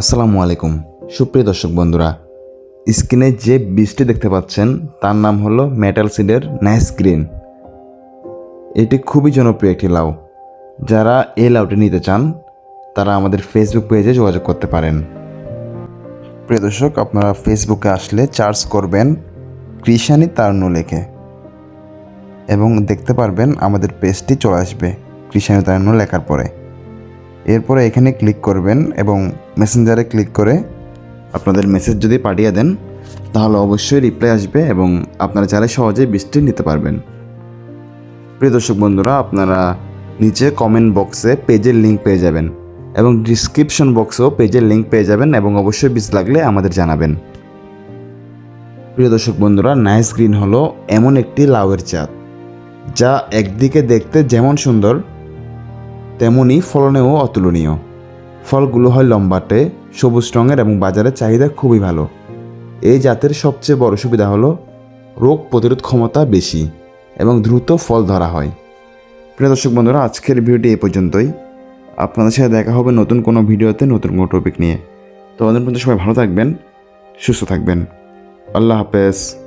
আসসালামু আলাইকুম। সুপ্রিয় দর্শক বন্ধুরা, স্ক্রিনে যে বীজটি দেখতে পাচ্ছেন, তার নাম হলো মেটাল সিডের নাইস গ্রিন। এটি খুবই জনপ্রিয় একটি লাউ। যারা এই লাউটি নিতে চান, তারা আমাদের ফেসবুক পেজে যোগাযোগ করতে পারেন। প্রিয় দর্শক, আপনারা ফেসবুকে আসলে চার্জ করবেন কৃষানি তারনু লেখে এবং দেখতে পারবেন আমাদের পেজটি চলে আসবে কৃষানি তারনু লেখার পরে। এরপরে এখানে ক্লিক করবেন এবং মেসেঞ্জারে ক্লিক করে আপনাদের মেসেজ যদি পাঠিয়ে দেন, তাহলে অবশ্যই রিপ্লাই আসবে এবং আপনারা চাইলে সহজেই বৃষ্টি নিতে পারবেন। প্রিয় দর্শক বন্ধুরা, আপনারা নিচে কমেন্ট বক্সে পেজের লিঙ্ক পেয়ে যাবেন এবং ডিসক্রিপশন বক্সেও পেজের লিঙ্ক পেয়ে যাবেন এবং অবশ্যই বীজ লাগলে আমাদের জানাবেন। প্রিয় দর্শক বন্ধুরা নাইস গ্রিন হলো এমন একটি লাউয়ের চাঁদ, যা একদিকে দেখতে যেমন সুন্দর তেমনই ফলনেও অতুলনীয়। ফলগুলো হয় লম্বাটে, সবুজ রঙের এবং বাজারে চাহিদা খুবই ভালো। এই জাতের সবচেয়ে বড় সুবিধা হলো রোগ প্রতিরোধ ক্ষমতা বেশি এবং দ্রুত ফল ধরা হয়। প্রিয় দর্শক বন্ধুরা, আজকের ভিডিওটি এই পর্যন্তই। আপনাদের সাথে দেখা হবে নতুন কোনো ভিডিওতে নতুন কোনো টপিক নিয়ে। তো আমাদের পর্যন্ত সবাই ভালো থাকবেন, সুস্থ থাকবেন। আল্লাহ হাফেজ।